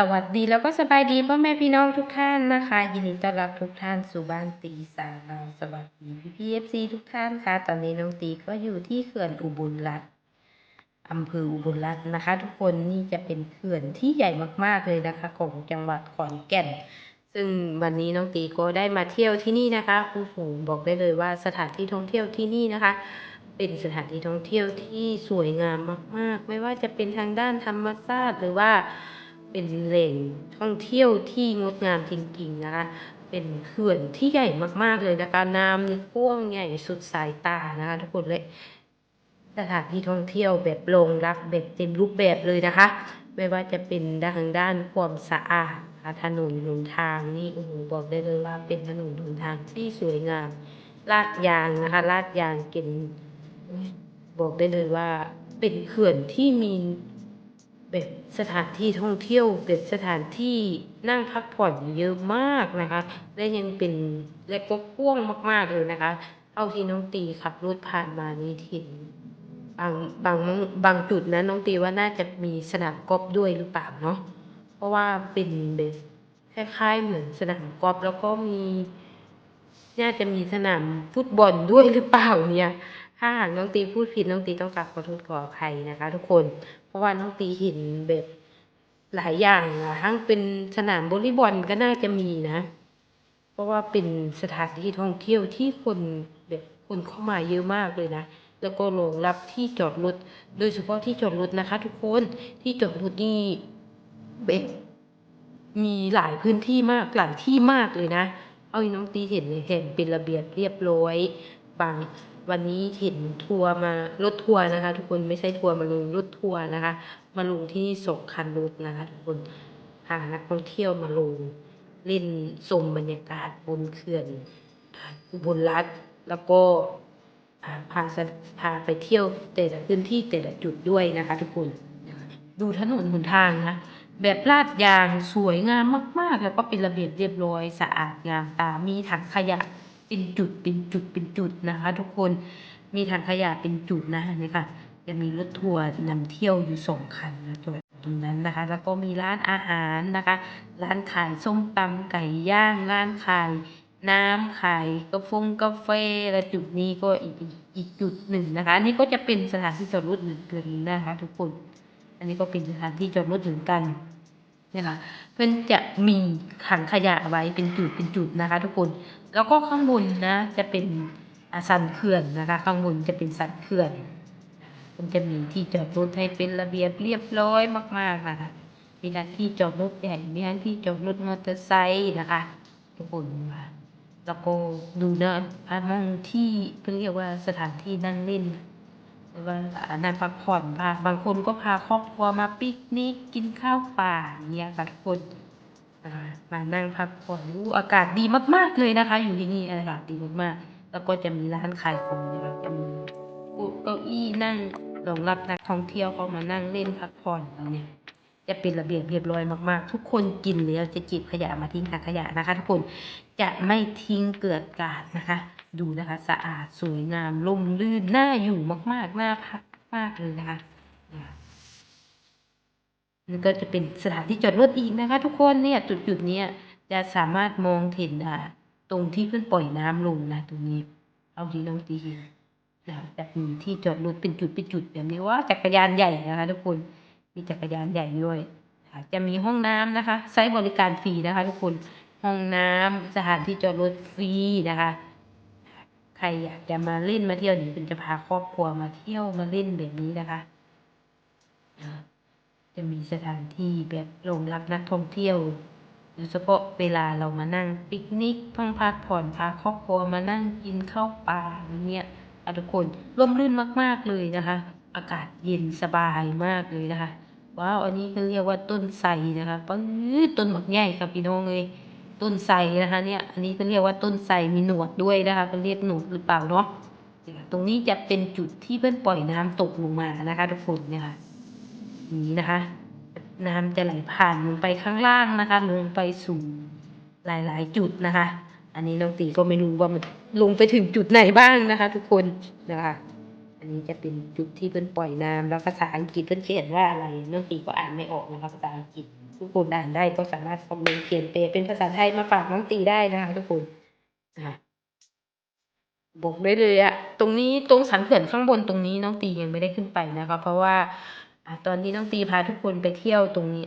สวัสดีแล้วก็สบายดีพ่อแม่พี่น้องทุกท่านนะคะ ยินดีต้อนรับทุกท่านสู่บ้านตีสาเราสวัสดีพี่พีเอฟซีทุกท่านค่ะ ตอนนี้น้องตีก็อยู่ที่เขื่อนอุบลรัตน์อำเภออุบลรัตน์นะคะ ทุกคนนี่จะเป็นเขื่อนที่ใหญ่มากๆเลยนะคะ ของจังหวัดขอนแก่น ซึ่งวันนี้น้องตีก็ได้มาเที่ยวที่นี่นะคะโอ้โหบอกได้เลยว่าสถานที่ท่องเที่ยวที่นี่นะคะเป็นสถานที่ท่องเที่ยวที่สวยงามมาก ๆ ไม่ว่าจะเป็นทางด้านธรรมชาติหรือว่า เป็นแหล่งท่องเที่ยวที่งดงามจริงๆนะคะ เป็นเขื่อนที่ใหญ่มากๆเลยนะคะน้ำนี่วงใหญ่สุดสายตานะคะทุกคนเลยสถานที่ท่องเที่ยวแบบรงรับแบบเต็มรูปแบบเลยนะคะ ไม่ว่าจะเป็นทางด้านความสะอาดนะะถนนหนทางนี่โอ้โหบอกได้เลยว่าเป็นถนนหนทางที่สวยงามลาดยางนะคะลาดยางเก่งบอกได้เลยว่าเป็นเขื่อนที่มี แบบสถานที่ท่องเที่ยวแบบสถานที่นั่งพักผ่อนเยอะมากนะคะ และยังเป็นและก็กว้างมาก ๆเลยนะคะเท่าที่น้องตีขับรถผ่านมานี่เห็นบางบางบางจุดนะน้องตีว่าน่าจะมีสนามกอล์ฟด้วยหรือเปล่าเนาะเพราะว่าเป็นแบบคล้ายๆเหมือนสนามกอล์ฟแล้วก็มี น่าจะมีสนามฟุตบอลด้วยหรือเปล่าเนี่ย ถ้าหากน้องตีพูดผิดน้องตีต้องกราบขอโทษขออภัยนะคะ ทุกคน เพราะว่าน้องตีเห็นแบบหลายอย่างอะทั้งเป็นสนามวอลเลย์บอลก็น่าจะมีนะ เพราะว่าเป็นสถานที่ท่องเที่ยวที่คนแบบคนเข้ามาเยอะมากเลยนะ แล้วก็รองรับที่จอดรถ โดยเฉพาะที่จอดรถนะคะ ทุกคน ที่จอดรถนี่แบบมีหลายพื้นที่มากหลายที่มากเลยนะ เอาน้องตีเห็นเลยเห็นเป็นระเบียบเรียบร้อย บาง วันนี้เห็นทัวร์มารถทัวร์นะคะ ทุกคนไม่ใช่ทัวร์มาลงรถทัวร์นะคะ มาลงที่นี่สองคันรถนะคะ ทุกคนพานักท่องเที่ยวมาลงเล่นชมบรรยากาศบนเขื่อนอ่าอุบลรัตแล้วก็พาสะพาไปเที่ยวแต่ละพื้นที่แต่ละจุดด้วยนะคะ ทุกคน ดูถนนหนทางนะ แบบลาดยางสวยงามมาก ๆ แล้วก็เป็นระเบียบเรียบร้อยสะอาดงามตามีถังขยะ เป็นจุดเป็นจุดเป็นจุดนะคะ ทุกคนมีถังขยะเป็นจุดนะนี่ค่ะ จะมีรถทัวร์นำเที่ยวอยู่สองคันนะตัวตรงนั้นนะคะ แล้วก็มีร้านอาหารนะคะ ร้านขายส้มตำไก่ย่างร้านขายน้ำขายกาแฟกาแฟและจุดนี้ก็อีกอีกอีกจุดหนึ่งนะคะอันนี้ก็จะเป็นสถานที่จอดรถเหมือนกันนะคะ ทุกคน อันนี้ก็เป็นสถานที่จอดรถเหมือนกัน เนี่ยค่ะเพื่อนจะมีถังขยะไว้เป็นจุดเป็นจุดนะคะ ทุกคน แล้วก็ข้างบนนะจะเป็นอาสันเขื่อนนะคะ ข้างบนจะเป็นสันเขื่อน มันจะมีที่จอดรถให้เป็นระเบียบเรียบร้อยมากๆนะคะมีทั้งที่จอดรถใหญ่มีทั้งที่จอดรถมอเตอร์ไซค์นะคะ ทุกคนค่ะแล้วก็ดูนะพาร์ทห้องที่เรียกว่าสถานที่นั่งเล่นรือ ว่าอ่านั่นพักผ่อนพาบางคนก็พาครอบครัวมาปิกนิกกินข้าวป่าเงี้ยค่ะทุกคนมานั่งพักผ่อนอู้อากาศดีมาก ๆเลยนะคะ อยู่ที่นี่อากาศดีมากๆแล้วก็จะมีร้านขายของนะคะจะมีเก้าอี้นั่งรองรับนักท่องเที่ยวเขามานั่งเล่นพักผ่อนอย่างเงี้ยจะเป็นระเบียบเรียบร้อยมากๆ ทุกคนกินแล้วจะจิบขยะมาทิ้งถังขยะนะคะ ทุกคนจะไม่ทิ้งเกลือนกาดนะคะ ดูนะคะ สะอาดสวยงามร่มรื่นน่าอยู่มากๆน่าพักมากเลยนะคะเนี่ยนี่ก็จะเป็นสถานที่จอดรถอีกนะคะ ทุกคนเนี่ยจุดจุดนี้จะสามารถมองเห็นอ่าตรงที่เพื่อนปล่อยน้ำลงนะตรงนี้ เอาที่น้องตีนะจะมีที่จอดรถเป็นจุดเป็นจุดแบบนี้ว่าจักรยานใหญ่นะคะ ทุกคนมีจักรยานใหญ่ด้วยค่ะจะมีห้องน้ำนะคะใช้บริการฟรีนะคะ ทุกคนห้องน้ำสถานที่จอดรถฟรีนะคะ ใครอยากจะมาเล่นมาเที่ยวหรือเป็นจะพาครอบครัวมาเที่ยวมาเล่นแบบนี้นะคะ จะมีสถานที่แบบรองรับนักท่องเที่ยวโดยเฉพาะเวลาเรามานั่งปิกนิกพังพักผ่อนพาครอบครัวมานั่งกินข้าวปลาอย่างเงี้ยทุกคนร่มรื่นมาก ๆเลยนะคะ อากาศเย็นสบายมากเลยนะคะว้าวอันนี้เขาเรียกว่าต้นไทรนะคะปื๊ดต้นหมักใหญ่ครับพี่น้องเลย ต้นไทรนะคะเนี่ยอันนี้เขาเรียกว่าต้นไทรมีหนวดด้วยนะคะเขาเรียกหนวดหรือเปล่าเนาะตรงนี้จะเป็นจุดที่เพื่อนปล่อยน้ำตกลงมานะคะ ทุกคนเนี่ยค่ะนี้นะคะ น้ำจะไหลผ่านลงไปข้างล่างนะคะ ลงไปสู่หลาย ๆ จุดนะคะ อันนี้น้องตีก็ไม่รู้ว่ามันลงไปถึงจุดไหนบ้างนะคะ ทุกคนนะคะ นนนี้จะเป็นจุดที่เพิ่นปล่อยน้ำแล้วภาษาอังกฤษเพิ่นเขียนว่าอะไรน้องตีก็อ่านไม่ออกนะคะภาษาอังกฤษทุกคนอ่านได้ก็สามารถคอมเมนต์เขียนแปเป็นภาษาไทยมาฝากน้องตีได้นะคะทุกคนนะคะบอกได้เลยอะตรงนี้ตรงสันเขื่อนข้างบนตรงนี้น้องตียังไม่ได้ขึ้นไปนะคะ เพราะว่าอตอนที่น้องตีพาทุกคนไปเที่ยวตรงนี้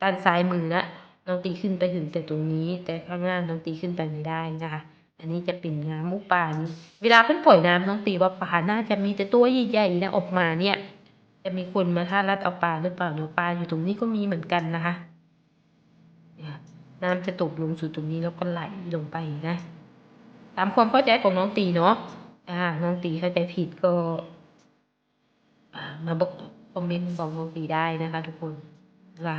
ด้านซ้ายมือนะน้องตีขึ้นไปถึงแต่ตรงนี้ แต่ข้างล่างน้องตีขึ้นไปไม่ได้นะคะ อันนี้จะเป็นน้ำมุกปลานี่เวลาเพิ่นปล่อยน้ำน้องตีว่าปลาน่าจะมีแต่ตัวใหญ่ๆนะออกมาเนี่ย จะมีคนมาท่ารัดเอาปลาหรือเปล่าเนาะปลาอยู่ตรงนี้ก็มีเหมือนกันนะคะน้ำจะตกลงสู่ตรงนี้แล้วก็ไหลลงไปนะ ตามความเข้าใจของน้องตีเนาะอ่า น้องตีเข้าใจผิดก็มาบอกคอมเมนต์บอกน้องตีได้นะคะ ทุกคนว่า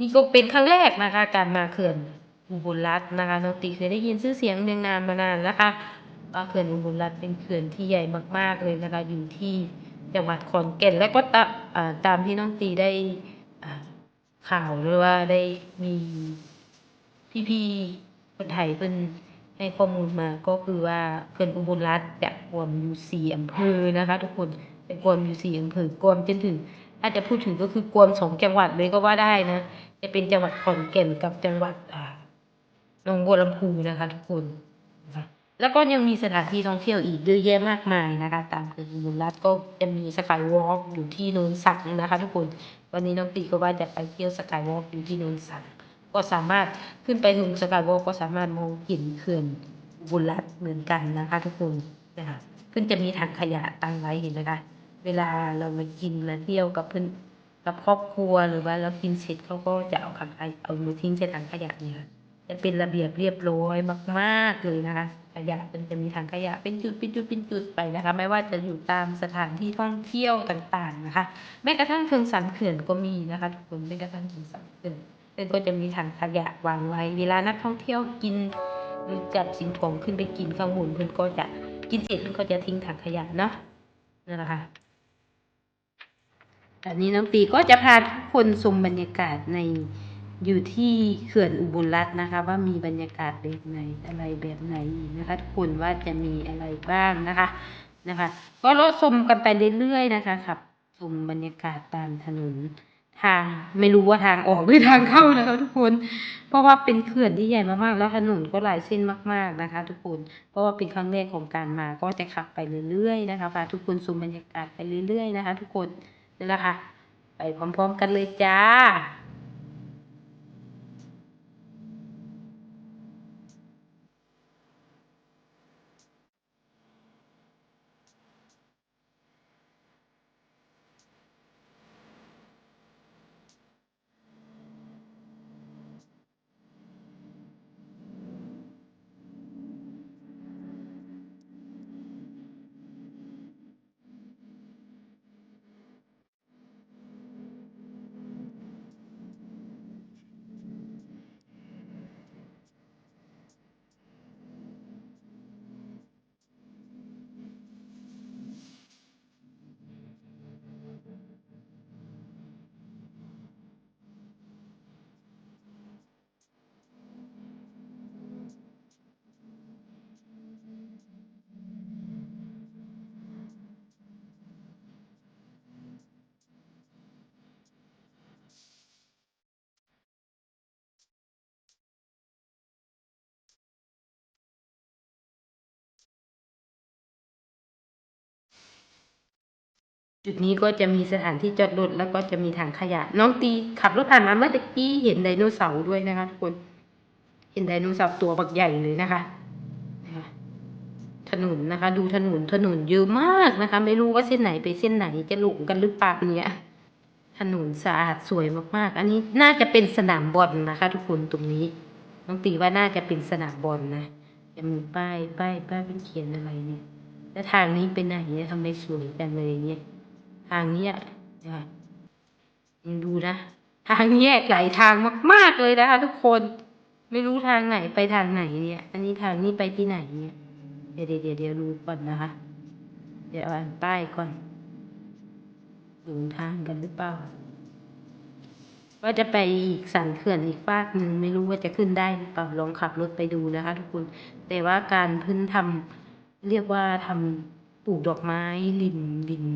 นี่ก็เป็นครั้งแรกนะคะ การมาเขื่อน อุบลรัตน์นะคะน้องตีเคยได้ยินชื่อเสียงเรียงนามมานานนะคะว่าเขื่อนอุบลรัตน์เป็นเขื่อนที่ใหญ่มาก ๆเลยนะคะอยู่ที่จังหวัดขอนแก่นและก็ตาตามที่น้องตีได้ข่าวหรือว่าได้มีพี่ๆคนไทยเพิ่นให้ข้อมูลมาก็คือว่าเขื่อนอุบลรัตน์จะรวมอยู่สี่อำเภอนะคะ ทุกคนเป็นรวมอยู่สี่อำเภอรวมจนถึงอาจจะพูดถึงก็คือกวมสองจังหวัดเลยก็ว่าได้นะ จะเป็นจังหวัดขอนแก่นกับจังหวัดอ่า หนองบัวลำพูนะคะทุกคนนะคะแล้วก็ยังมีสถานที่ท่องเที่ยวอีกเยอะแยะมากมายนะคะ ตามเขื่อนอุบลรัตน์ก็จะมีสกายวอล์กอยู่ที่นนสังนะคะ ทุกคนวันนี้น้องตีก็ว่าจะไปเที่ยวสกายวอล์กอยู่ที่นนสังก็สามารถขึ้นไปถึงสกายวอล์กก็สามารถมองเห็นเขื่อนอุรัตน์เหมือนกันนะคะ ทุกคนนะคะขึ้นจะมีถังขยะตั้งไว้เห็นไหมคะเวลาเรามากินมาเที่ยวกับเพื่อนกับครอบครัวหรือว่าเรากินเสร็จเขาก็จะเอาขังขยเอามาทิ้งใส่ถังขยะเนี่ยค่ะ จะเป็นระเบียบเรียบร้อยมากๆเลยนะคะขยะมันจะมีถังขยะเป็นจุดเป็นจุดเป็นจุดไปนะคะ ไม่ว่าจะอยู่ตามสถานที่ท่องเที่ยวต่างๆนะคะ แม้กระทั่งเชิงสันเขื่อนก็มีนะคะทุกคนแม้กระทั่งเชิงสันเขื่อนเขื่อนก็จะมีถังขยะวางไว้ เวลานักท่องเที่ยวกินหรือจัดสิ่งของขึ้นไปกินข้างบนเพื่อนก็จะกินเสร็จเพื่อนก็จะทิ้งถังขยะเนาะนั่นแหละค่ะอันนี้น้องตีก็จะพาทุกคนชมบรรยากาศใน อยู่ที่เขื่อนอุบลรัตน์นะคะ ว่ามีบรรยากาศแบบไหนอะไรแบบไหนนะคะ ทุกคนว่าจะมีอะไรบ้างนะคะนะคะ ก็รถชมกันไปเรื่อยๆนะคะขับชมบรรยากาศตามถนนทางไม่รู้ว่าทางออกหรือทางเข้านะคะทุกคน เพราะว่าเป็นเขื่อนที่ใหญ่มากๆ แล้วถนนก็หลายเส้นมากๆนะคะ ทุกคน เพราะว่าเป็นครั้งแรกของการมาก็จะขับไปเรื่อยๆนะคะพาทุกคนชมบรรยากาศไปเรื่อยๆนะคะ ทุกคนนี่แหละค่ะ ไปพร้อม ๆ กันเลยจ้า จุดนี้ก็จะมีสถานที่จอดรถแล้วก็จะมีถังขยะ น้องตีขับรถผ่านมาเมื่อตะกี้เห็นไดโนเสาร์ด้วยนะคะทุกคน เห็นไดโนเสาร์ตัวบักใหญ่เลยนะคะถนนนะคะ ดูถนนถนนเยอะมากนะคะ ไม่รู้ว่าเส้นไหนไปเส้นไหนจะหลงกันหรือเปล่าเนี่ยถนนสะอาดสวยมากๆ อันนี้น่าจะเป็นสนามบอลนะคะ ทุกคนตรงนี้น้องตีว่าน่าจะเป็นสนามบอลนะจะมีป้ายป้ายป้ายเป็นเขียนอะไรเนี่ยแล้วทางนี้เป็นไหนเนี่ยทำไมสวยจังเลยเนี่ย ทางนี้ยนะคะดูนะ ทางแยกหลายทางมาก ๆเลยนะคะทุกคน ไม่รู้ทางไหนไปทางไหนเนี่ย อันนี้ทางนี้ไปที่ไหนเนี่ยเดี๋ยวเดี๋ยวเดี๋ยวเดี๋ยวดูก่อนนะคะ เดี๋ยวอ่านป้ายก่อนหลงทางกันหรือเปล่า ว่าจะไปอีกสันเขื่อนอีกฟากหนึ่งไม่รู้ว่าจะขึ้นได้หรือเปล่าลองขับรถไปดูนะคะ ทุกคน แต่ว่าการพื้นทำเรียกว่าทำปูปลูกดอกไม้ริมริม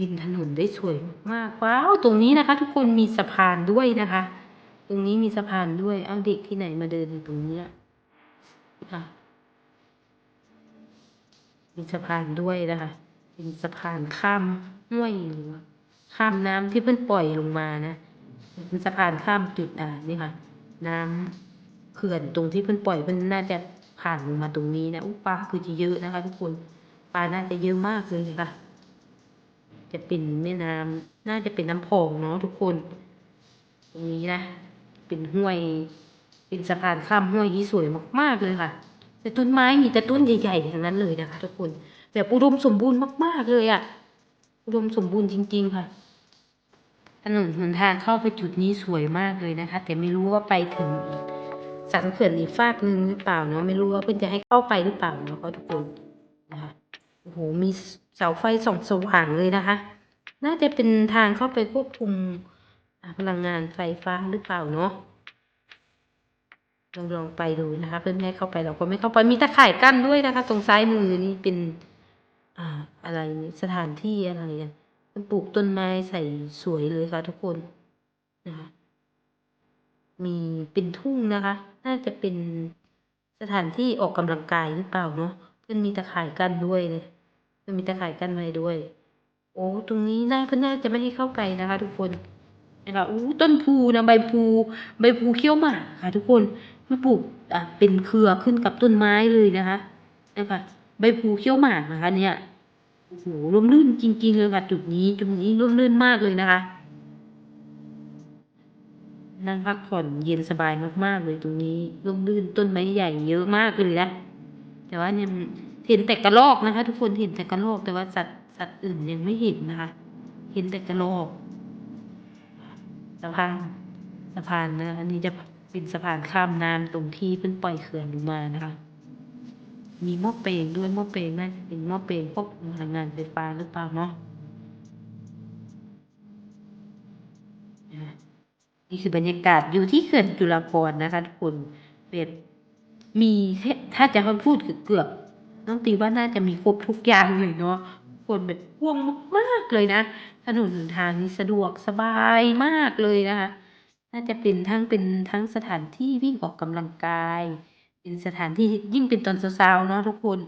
ริมถนนได้สวยมากว้าวตรงนี้นะคะ ทุกคนมีสะพานด้วยนะคะ ตรงนี้มีสะพานด้วยเอาเด็กที่ไหนมาเดินตรงนี้ค่ะมีสะพานด้วยนะคะ เป็นสะพานข้ามห้วยหรือข้ามน้ำที่เพิ่นปล่อยลงมานะเป็นสะพานข้ามจุดอ่านี่ค่ะ น้ำเขื่อนตรงที่เพิ่นปล่อยเพิ่นน่าจะผ่านลงมาตรงนี้นะอุ๊ยปลาคือจะเยอะนะคะ ทุกคนปลาน่าจะเยอะมากเลยค่ะ จะเป็นแม่น้ำน่าจะเป็นน้ำพองเนาะทุกคน ตรงนี้นะ เป็นห้วย เป็นสะพานข้ามห้วยที่สวยมาก ๆ เลยค่ะ แต่ต้นไม้มีแต่ต้นใหญ่ๆทั้งนั้นเลยนะคะทุกคนแบบอุดมสมบูรณ์มาก ๆ เลยอะ่ะ อุดมสมบูรณ์จริง ๆ ค่ะถนนหนทางเข้าไปจุดนี้สวยมากเลยนะคะ แต่ไม่รู้ว่าไปถึงสันเขื่อนอีกฟากหนึ่งหรือเปล่าเนาะไม่รู้ว่าเพื่อนจะให้เข้าไปหรือเปล่าเนาะทุกคนนะคะโอ้โหมี เสาไฟส่องสว่างเลยนะคะ น่าจะเป็นทางเข้าไปควบคุมพลังงานไฟฟ้าหรือเปล่าเนาะลองลองไปดูนะคะ เพื่อนไม่เข้าไปเราก็ไม่เข้าไปมีตะข่ายกั้นด้วยนะคะ ตรงซ้ายมือนี่เป็นอ่าอะไรนี่สถานที่อะไรเนี่ยมันปลูกต้นไม้ใส่สวยเลยค่ะทุกคนนะคะมีเป็นทุ่งนะคะ น่าจะเป็นสถานที่ออกกำลังกายหรือเปล่าเนาะเพื่อนมีตะข่ายกั้นด้วยเลย เพื่อนมีตะข่ายกั้นไว้ด้วย โอ้ตรงนี้น่าเพื่อนน่าจะไม่ให้เข้าไปนะคะ ทุกคนนะคะอู้ต้นพูนะใบพูใบพูเขี้ยวหมากค่ะ ทุกคนมาปลูกอะเป็นเครือขึ้นกับต้นไม้เลยนะคะนะคะใบพูเขี้ยวหมากนะคะ เนี่ยโอ้โหร่มรื่นจริง ๆ เลยค่ะจุดนี้จุดนี้ร่มรื่นมากเลยนะคะนั่งพักผ่อนเย็นสบายมากๆเลยตรงนี้ร่มรื่นต้นไม้ใหญ่เยอะมากเลยนะแต่ว่าเนี่ย เห็นแต่กระรอกนะคะ ทุกคนเห็นแต่กระรอกแต่ว่าสัตว์สัตว์อื่นยังไม่เห็นนะคะ เห็นแต่กระรอกสะพานสะพานนะอันนี้จะเป็นสะพานข้ามน้ำตรงที่เพิ่งปล่อยเขื่อนลงมานะคะ มีหม้อเปลงด้วยหม้อเปลงน่าจะเป็นหม้อเปลงพวกพลังงานไฟฟ้าหรือเปล่าเนาะนี่คือบรรยากาศอยู่ที่เขื่อนจุฬาภรณ์นะคะทุกคนแบบมีถ้าจะพูดคือเกือบ ๆน้องตีว่าน่าจะมีครบทุกอย่างเลยเนาะคนแบบพ่วงมากๆเลยนะถนนหนทางนี้สะดวกสบายมากเลยนะคะน่าจะเป็นทั้งเป็นทั้งสถานที่วิ่งออกกำลังกาย เป็นสถานที่ยิ่งเป็นตอนเช้าๆเนาะทุกคน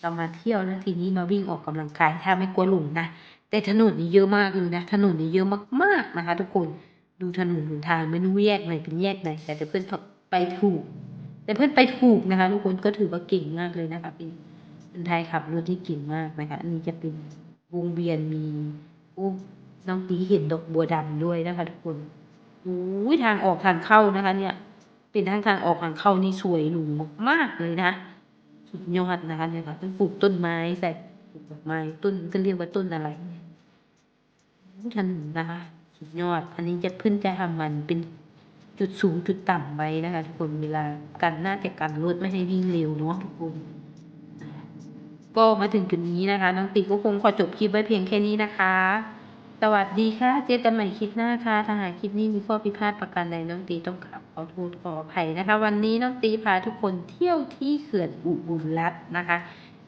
เรามาเที่ยวแล้วทีนี้มาวิ่งออกกำลังกายถ้าไม่กลัวหลงนะแต่ถนนนี้เยอะมากเลยนะถนนนี้เยอะมากๆนะคะ ทุกคนดูถนนหนทางไม่รู้แยกไหนเป็นแยกไหนแต่เพื่อนไปถูก แต่เพื่อนไปถูกนะคะ ทุกคนก็ถือว่าเก่งมากเลยนะคะเป็น เป็นไทยขับรถที่เก่งมากนะคะ อันนี้จะเป็นวงเวียนมีโอ้น้องตีเห็นดอกบัวดำด้วยนะคะ ทุกคนโอ้ยทางออกทางเข้านะคะ เนี่ย เป็นทางทางออกทางเข้านี่สวยหรูมากๆเลยนะสุดยอดนะคะเนี่ยค่ะต้องปลูกต้นไม้ใส่ปลูกดอกไม้ต้นก็เรียกว่าต้นอะไรถนนนะคะสุดยอด อันนี้จะเพิ่นจะทำมันเป็นจุดสูงจุดต่ำไว้นะคะ ทุกคนเวลากันน่าจะกันรถไม่ให้วิ่งเร็วเนาะทุกคน ก็มาถึงจุดนี้นะคะ น้องติก็คงขอจบคลิปไว้เพียงแค่นี้นะคะ สวัสดีค่ะ เจอกันใหม่คลิปหน้าค่ะถ้าหากคลิปนี้มีข้อผิพาดประการใดน้องตีต้องกราบขอโทษขออภัยนะคะ วันนี้น้องตีพาทุกคนเที่ยวที่เขื่อนอุบลรัตน์นะคะ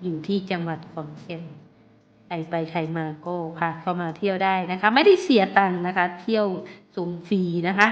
อยู่ที่จังหวัดขอนแก่นใครไปใครมาก็พาเข้ามาเที่ยวได้นะคะ ไม่ได้เสียตังค์นะคะ เที่ยวชมฟรีนะคะ